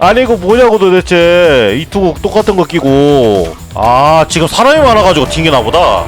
아니 이거 뭐냐고 도대체. 이두곡 똑같은 거 끼고. 아 지금 사람이 많아가지고 튕기나 보다.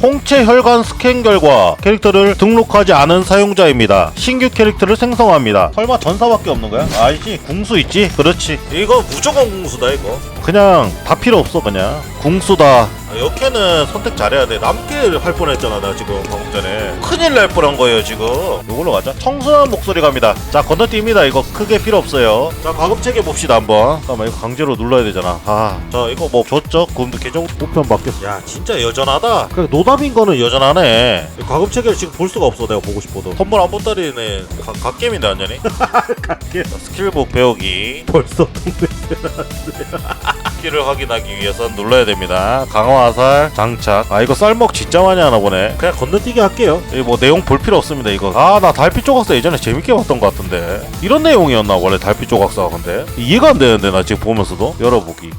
홍채 혈관 스캔 결과 캐릭터를 등록하지 않은 사용자입니다. 신규 캐릭터를 생성합니다. 설마 전사밖에 없는 거야? 아니지 궁수 있지? 그렇지. 이거 무조건 궁수다 이거. 그냥 다 필요 없어 그냥. 궁수다 아, 역캐는 선택 잘해야 돼. 남캐를 할 뻔했잖아 나 지금 방금 전에. 큰일 날 뻔한 거예요 지금. 이걸로 가자. 청순한 목소리 갑니다. 자 건너뛰입니다. 이거 크게 필요 없어요. 자 가급 체계 봅시다 한번. 잠깐만 이거 강제로 눌러야 되잖아. 아 자 이거 뭐 줬죠? 그럼도 계정 우편 바뀌었어. 야 진짜 여전하다. 그래 노답인 거는 여전하네. 과금 체계를 지금 볼 수가 없어 내가 보고 싶어도. 선물 안 본다리네 갓게임인데 완전히. 갈게 스킬북 배우기. 벌써 동네 스킬을 확인하기 위해선 눌러야 됩니다. 강화 화살 장착. 아 이거 쌀먹 진짜 많이 하나 보네. 그냥 건너뛰기 할게요. 이뭐 내용 볼 필요 없습니다 이거. 아 나 달빛 조각사 예전에 재밌게 봤던 것 같은데. 이런 내용이었나 원래 달빛 조각사가 근데. 이해가 안 되는데 나 지금 보면서도. 열어보기.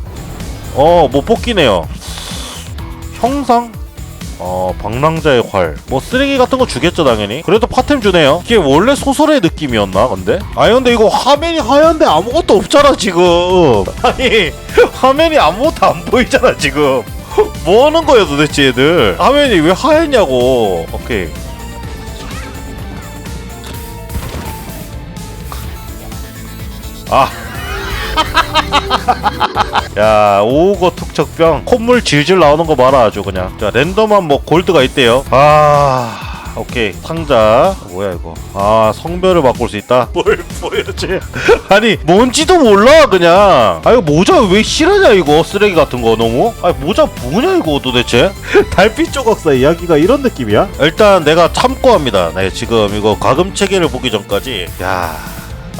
어 뭐 뽑기네요. 형상 어 방랑자의 활. 뭐 쓰레기 같은 거 주겠죠 당연히. 그래도 파템 주네요. 이게 원래 소설의 느낌이었나 근데? 아니 근데 이거 화면이 하얀데 아무것도 없잖아 지금. 아니 화면이 아무것도 안 보이잖아 지금. 뭐 하는 거야 도대체 얘들? 화면이 왜 하얗냐고. 오케이. 아 야 오거 툭척병. 콧물 질질 나오는 거 봐라 아주 그냥. 자 랜덤한 뭐 골드가 있대요. 아 오케이. 상자. 뭐야 이거? 아 성별을 바꿀 수 있다. 뭘 보여줘. 아니 뭔지도 몰라 그냥. 아 이거 모자 왜 실하냐 이거? 쓰레기 같은 거 너무? 아 모자 뭐냐 이거 도대체? 달빛 조각사 이야기가 이런 느낌이야? 일단 내가 참고 합니다. 네 지금 이거 가금 체계를 보기 전까지. 야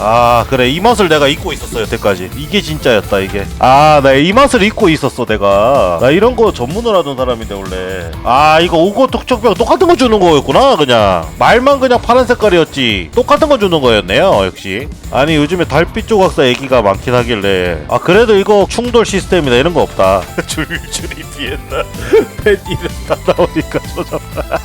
아 그래. 이 맛을 내가 잊고 있었어 여태까지. 이게 진짜였다 이게. 아 나 이 맛을 잊고 있었어 내가. 나 이런 거 전문을 하던 사람인데 원래. 아 이거 오고 톡촉병 똑같은 거 주는 거였구나 그냥. 말만 그냥 파란 색깔이었지. 똑같은 거 주는 거였네요 역시. 아니 요즘에 달빛 조각사 얘기가 많긴 하길래. 아 그래도 이거 충돌 시스템이나 이런 거 없다. 줄줄이 비엔나 팬 이름 다 나오니까 조졌다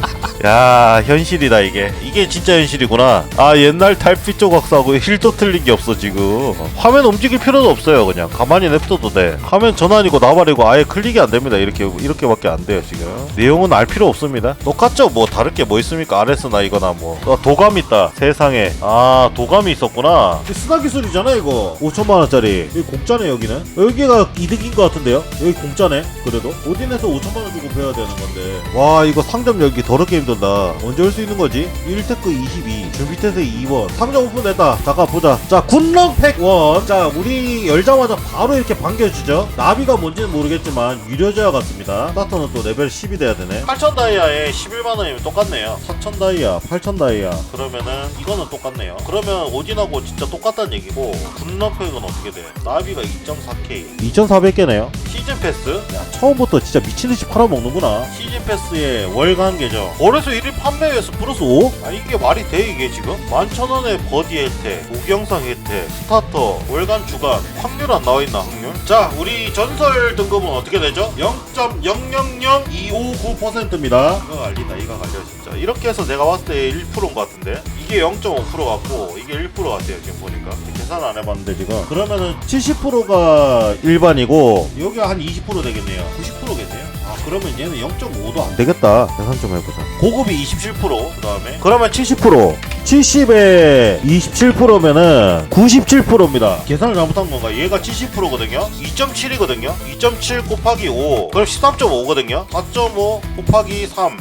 야 현실이다 이게. 이게 진짜 현실이구나. 아 옛날 달빛 조각사하고 힐도 틀린 게 없어 지금. 화면 움직일 필요도 없어요 그냥. 가만히 냅둬도 돼. 화면 전환이고 나발이고 아예 클릭이 안 됩니다. 이렇게 이렇게밖에 안 돼요 지금. 내용은 알 필요 없습니다. 똑같죠? 뭐 다를 게 뭐 있습니까? RS나 이거나 뭐. 아, 도감 있다 세상에. 아 도감이 있었구나. 스나 기술이잖아 이거. 5천만 원짜리. 여기 공짜네 여기는. 여기가 이득인 것 같은데요? 여기 공짜네 그래도? 오딘에서 5천만 원 주고 배워야 되는 건데. 와 이거 상점 열기 더럽게 힘들 다. 언제 올 수 있는 거지? 1테크 22 준비태세 2번. 상점 오픈 됐다. 잠깐 보자. 자 굿럭 팩1 자 우리 열자마자 바로 이렇게 반겨주죠? 나비가 뭔지는 모르겠지만 유료제와 같습니다. 스타터는 또 레벨 10이 돼야 되네. 8천 다이아에 11만 원이면 똑같네요. 4천 다이아 8천 다이아. 그러면은 이거는 똑같네요. 그러면 오딘하고 진짜 똑같다는 얘기고 군러팩은 어떻게 돼? 나비가 2.4K 2400개네요 시즌 패스 야 처음부터 진짜 미친듯이 팔아먹는구나 시즌 패스에 월간 계정 거래소 1위 판매회수 플러스 5? 아니 이게 말이 돼 이게 지금? 11,000원의 버디 혜택, 무경상 혜택, 스타터, 월간 주간 확률 안 나와있나 확률? 자 우리 전설 등급은 어떻게 되죠? 0.000259%입니다 이거 알리다 이거 알려 진짜 이렇게 해서 내가 봤을 때 1%인 것 같은데 이게 0.5% 같고 이게 1% 같아요 지금 보니까 계산 안 해봤는데 지금 그러면은 70%가 일반이고 여기 한20% 되겠네요 90%겠네요 아 그러면 얘는 0.5도 안 돼. 되겠다 계산 좀 해보자 고급이 27%그 다음에 그러면 70% 70에 27%면은 97%입니다 계산을 잘못한 건가? 얘가 70%거든요? 2.7이거든요? 2.7 곱하기 5 그럼 13.5거든요? 4.5 곱하기 3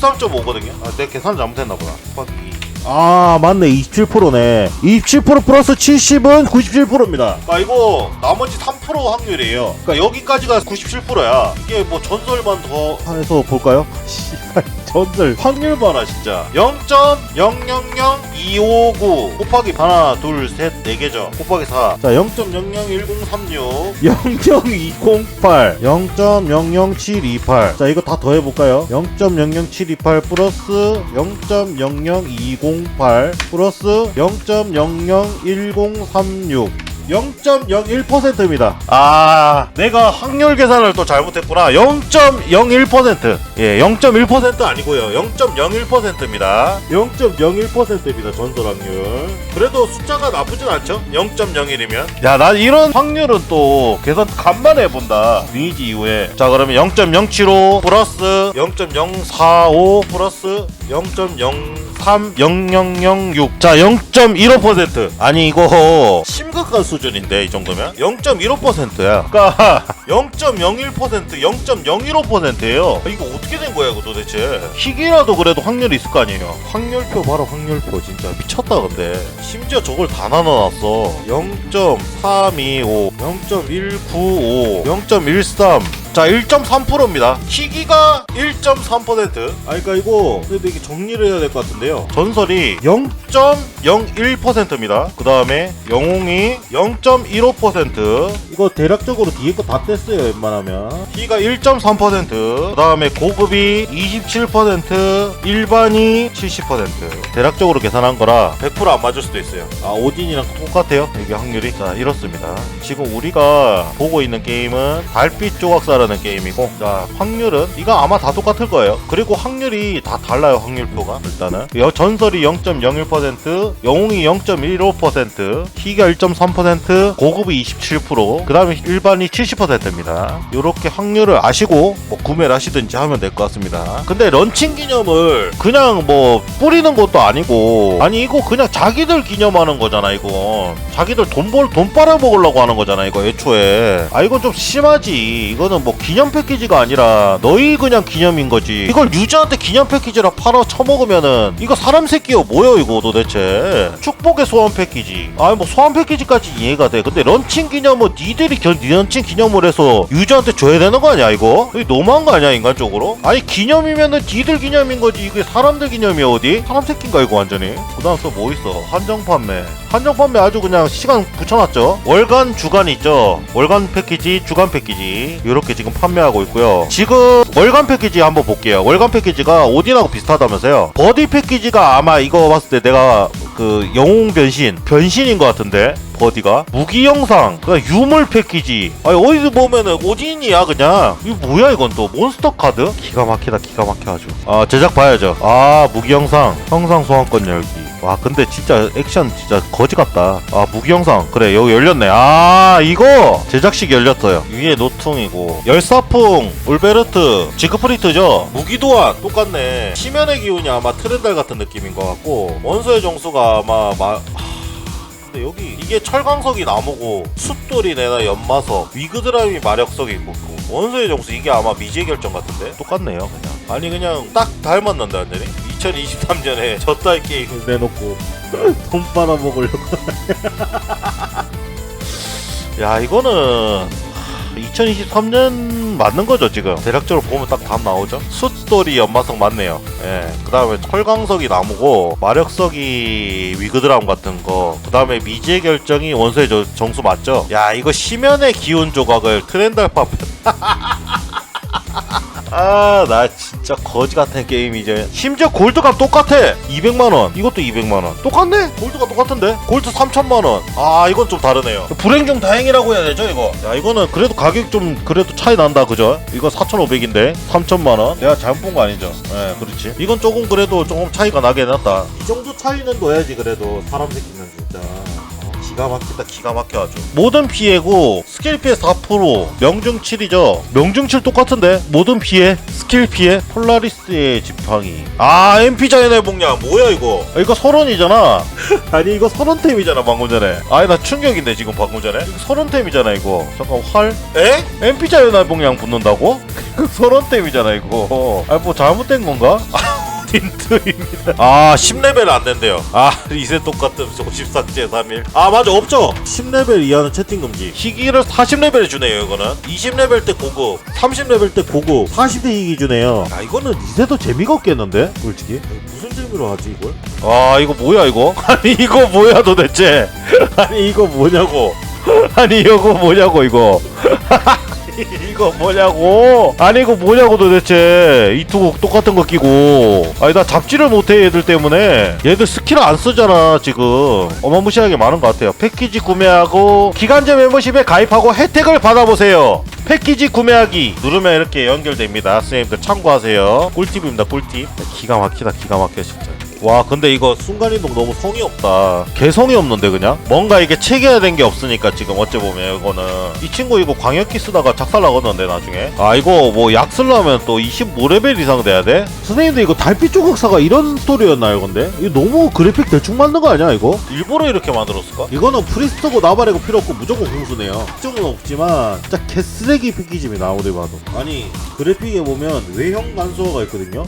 13.5거든요? 아, 내 계산 잘못했나 보다 곱하기 2 아 맞네. 27%네. 27% 플러스 70은 97%입니다. 아 이거 나머지 3% 확률이에요. 그러니까 여기까지가 97%야. 이게 뭐 전설만 더 한에서 볼까요? 전들 확률 봐라 진짜. 0.000259 곱하기 하나 둘셋 4개죠. 곱하기 4자 0. 0.001036 0.2008 0.00728 자 이거 다 더해볼까요? 0.00728 플러스 0.00208 플러스 0.001036 0.01%입니다. 아, 내가 확률 계산을 또 잘못했구나. 0.01%. 예, 0.1% 아니고요. 0.01%입니다. 0.01%입니다. 전설 확률. 그래도 숫자가 나쁘진 않죠? 0.01이면. 야, 난 이런 확률은 또 계산 간만에 해본다. 리니지 이후에. 자, 그러면 0.075 플러스 0.045 플러스 0.030006. 자, 0.15%. 아니, 이거 심각한 수 준인데, 이 정도면? 0.15%야. 그니까, 0.01%, 0.015%예요. 이거 어떻게 된 거야, 이거 도대체? 희귀라도 그래도 확률이 있을 거 아니에요. 확률표 봐라, 확률표. 진짜 미쳤다, 근데. 심지어 저걸 다 나눠놨어. 0.325, 0.195, 0.13. 자, 1.3%입니다. 희귀가 1.3%. 아, 그러니까 이거 그래도 이게 정리를 해야 될 것 같은데요. 전설이 0.01%입니다. 그 다음에 영웅이 0.15%. 이거 대략적으로 뒤에 거 다 뗐어요, 웬만하면. 희가 1.3%. 그 다음에 고급이 27%. 일반이 70%. 대략적으로 계산한 거라 100%안 맞을 수도 있어요. 아, 오딘이랑 똑같아요. 이게 확률이. 자, 이렇습니다. 지금 우리가 보고 있는 게임은 달빛 조각사 라는 게임이고, 자, 확률은 이거 아마 다 똑같을 거예요. 그리고 확률이 다 달라요, 확률표가. 일단은. 여, 전설이 0.01%, 영웅이 0.15%, 희가 1.3%, 고급이 27%, 그 다음에 일반이 70%입니다. 이렇게 확률을 아시고, 뭐, 구매를 하시든지 하면 될 것 같습니다. 근데 런칭 기념을 그냥 뭐, 뿌리는 것도 아니고, 아니, 이거 그냥 자기들 기념하는 거잖아, 이거. 자기들 돈 벌, 돈 빨아먹으려고 하는 거잖아, 이거, 애초에. 아, 이건 좀 심하지. 이거는 뭐, 기념 패키지가 아니라, 너희 그냥 기념인 거지. 이걸 유저한테 기념 패키지라 팔아 처먹으면은, 이거 사람 새끼요, 뭐여, 이거 도대체. 축복의 소환 패키지. 아니, 뭐, 소환 패키지까지 이해가 돼. 근데 런칭 기념은 니들이 견, 런칭 기념을 해서 유저한테 줘야 되는 거 아니야, 이거? 이거 너무한 거 아니야, 인간적으로? 아니, 기념이면은 니들 기념인 거지. 이게 사람들 기념이야, 어디? 사람 새끼인가, 이거 완전히? 그 다음 또 뭐 있어? 한정 판매. 한정 판매 아주 그냥 시간 붙여놨죠. 월간, 주간 있죠. 월간 패키지, 주간 패키지. 이렇게 지금 판매하고 있고요. 지금 월간 패키지 한번 볼게요. 월간 패키지가 오딘하고 비슷하다면서요. 버디 패키지가 아마 이거 봤을 때 내가 그 영웅 변신, 변신인 것 같은데. 버디가 무기 영상, 그 유물 패키지. 아니 어디서 보면은 오딘이야 그냥. 이거 뭐야 이건 또 몬스터 카드? 기가 막히다 기가 막혀 아주. 아 제작 봐야죠. 아 무기 영상, 형상 소환권 열기. 와 근데 진짜 액션 진짜 거지 같다. 아 무기 영상 그래 여기 열렸네. 아 이거 제작식 열렸어요. 위에 노퉁이고 열사풍, 울베르트, 지크프리트죠. 무기 도안 똑같네. 심연의 기운이 아마 트렌달 같은 느낌인 것 같고 원소의 정수가 아마 마... 근데 여기 이게 철광석이 나무고 숫돌이 내나 연마석 위그드라미 마력석이 있고 원소의 정수 이게 아마 미지의 결정 같은데 똑같네요 그냥 아니 그냥 딱 닮았는데 완전히 2023년에 저따위 게임. 내놓고 돈 빨아먹으려고. 야 이거는 2023년 맞는 거죠 지금? 대략적으로 보면 딱 답 나오죠? 숫돌이 연마석 맞네요. 예그 다음에 철광석이 나무고 마력석이 위그드람 같은 거그 다음에 미지의 결정이 원소의 저- 정수 맞죠? 야 이거 심연의 기운 조각을 트렌달파 아, 나 진짜 거지 같은 게임이죠. 심지어 골드값 똑같아. 200만원. 이것도 200만원. 똑같네? 골드가 똑같은데? 골드 3천만원. 아, 이건 좀 다르네요. 불행 중 다행이라고 해야 되죠, 이거? 야, 이거는 그래도 가격 좀, 그래도 차이 난다, 그죠? 이거 4,500인데? 3천만원? 내가 잘못 본 거 아니죠? 예, 그렇지. 이건 조금 그래도 조금 차이가 나게 났다. 이 정도 차이는 둬야지, 그래도. 사람 새끼는. 기가 막히다 기가 막혀 아주. 모든 피해고 스킬 피해 4% 명중 7이죠. 명중 7 똑같은데? 모든 피해 스킬 피해 폴라리스의 지팡이. 아 MP 자연의 복량. 뭐야 이거? 아, 이거 서론이잖아. 아니 이거 서론템이잖아 방금 전에. 아니 나 충격인데 지금 방금 전에? 이거 서론템이잖아 이거. 잠깐 활? 에? MP 자연의 복량 붙는다고? 그 서론템이잖아 이거. 아뭐 잘못된 건가? 힌트입니다. 아, 10레벨 안 된대요. 아, 이세 똑같은 저거 14째 3일. 아, 맞아, 없죠? 10레벨 이하는 채팅 금지. 희귀를 40레벨에 주네요, 이거는. 20레벨 때 고급, 30레벨 때 고급, 40대 희귀 주네요. 아, 이거는 이세도 재미가 없겠는데? 솔직히. 무슨 재미로 하지, 이걸? 아, 이거 뭐야, 이거? 아니, 이거 뭐야, 도대체? 아니, 이거 뭐냐고? 아니, 이거 뭐냐고, 이거? 이거 뭐냐고? 아니 이거 뭐냐고 도대체. 이 투곡 똑같은 거 끼고. 아니 나 잡지를 못해 얘들 때문에. 얘들 스킬 안 쓰잖아 지금. 어마무시하게 많은 것 같아요. 패키지 구매하고 기간제 멤버십에 가입하고 혜택을 받아보세요. 패키지 구매하기. 누르면 이렇게 연결됩니다. 선생님들 참고하세요. 꿀팁입니다 꿀팁. 기가 막히다 기가 막혀 진짜 와 근데 이거 순간이동 너무 성의 없다 개성이 없는데 그냥 뭔가 이게 체계가 된게 없으니까 지금 어째 보면 이거는 이 친구 이거 광역기 쓰다가 작살 나겠는데 나중에 아 이거 뭐 약 쓰려면 또 25레벨 이상 돼야 돼? 선생님들 이거 달빛 조각사가 이런 스토리였나요 근데? 이거 너무 그래픽 대충 만든 거 아니야 이거? 일부러 이렇게 만들었을까? 이거는 프리스트고 나발이고 필요 없고 무조건 공수네요 특정은 없지만 진짜 개쓰레기 패키지입니다 아무리 봐도 아니 그래픽에 보면 외형 간소화가 있거든요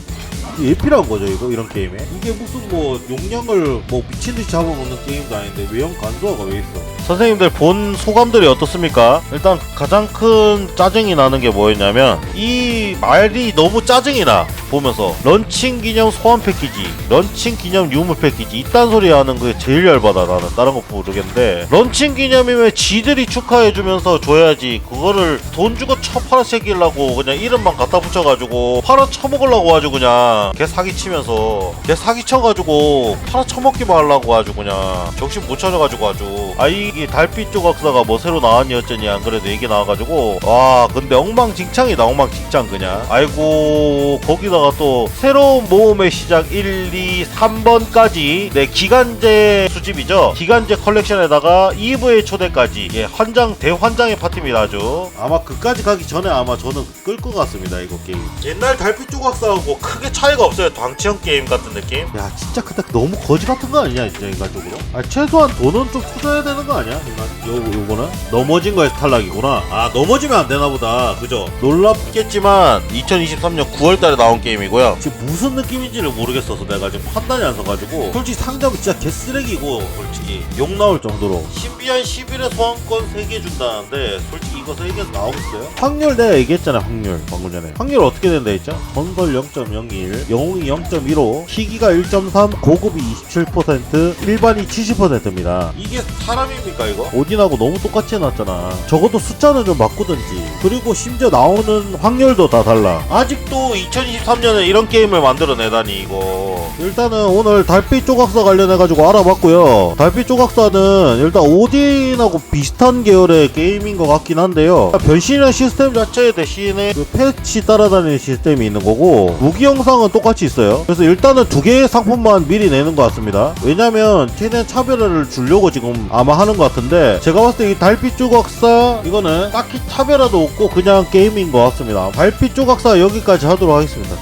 이게 예필한 거죠 이거? 이런 게임에? 이게 무슨 뭐 용량을 뭐 미친 듯이 잡아먹는 게임도 아닌데 외형 간소화가 왜 있어? 선생님들 본 소감들이 어떻습니까? 일단 가장 큰 짜증이 나는 게 뭐였냐면 이 말이 너무 짜증이 나 보면서. 런칭 기념 소환 패키지 런칭 기념 유물 패키지 이딴 소리 하는 게 제일 열받아 나는. 다른 거 모르겠는데. 런칭 기념이면 지들이 축하해주면서 줘야지 그거를 돈 주고 쳐 팔아채기려고 그냥 이름만 갖다 붙여가지고 팔아 처먹으려고 아주 그냥 개 사기치면서 개 사기쳐가지고 팔아 처먹기만 하려고 아주 그냥 정신 못 차려가지고 아주 아 이게 달빛 조각사가 뭐 새로 나왔니 어쩌니 안 그래도 얘기 나와가지고 와 근데 엉망진창이다 엉망진창 그냥. 아이고 거기다가 또 새로운 모험의 시작 1, 2, 3번까지 네 기간제 수집이죠? 기간제 컬렉션에다가 2부의 초대까지. 예 환장 대환장의 파티입니다 아주. 아마 그까지 가기 전에 아마 저는 끌 것 같습니다 이거 게임. 옛날 달빛 조각사하고 크게 차이 가 없어요. 당치형 게임 같은 느낌? 야 진짜 근데 너무 거지 같은 거 아니냐 진짜 인간적으로? 아 최소한 돈은 좀 투자해야 되는 거 아니야? 인간 요, 요거는? 넘어진 거에서 탈락이구나. 아 넘어지면 안 되나 보다. 그죠? 놀랍겠지만 2023년 9월달에 나온 게임이고요. 지금 무슨 느낌인지를 모르겠어서 내가 지금 판단이 안 서가지고. 솔직히 상점은 진짜 개쓰레기고 솔직히. 욕 나올 정도로. 신비한 11의 소환권 3개 준다는데 솔직히 이거 3개 나오겠어요? 확률 내가 얘기했잖아 확률. 방금 전에. 확률 어떻게 된다 했죠? 건설 0.01 영웅이 0.15 희기가 1.3 고급이 27% 일반이 70%입니다. 이게 사람입니까 이거? 오딘하고 너무 똑같이 해놨잖아. 적어도 숫자는 좀 바꾸든지. 그리고 심지어 나오는 확률도 다 달라. 아직도 2023년에 이런 게임을 만들어내다니 이거. 일단은 오늘 달빛 조각사 관련해가지고 알아봤고요. 달빛 조각사는 일단 오딘하고 비슷한 계열의 게임인 것 같긴 한데 요. 변신이라는 시스템 자체 대신에 그 패치 따라다니는 시스템이 있는 거고 무기 영상은 똑같이 있어요. 그래서 일단은 두 개의 상품만 미리 내는 것 같습니다. 왜냐면 최대한 차별화를 주려고 지금 아마 하는 것 같은데 제가 봤을 때 이 달빛 조각사 이거는 딱히 차별화도 없고 그냥 게임인 것 같습니다. 달빛 조각사 여기까지 하도록 하겠습니다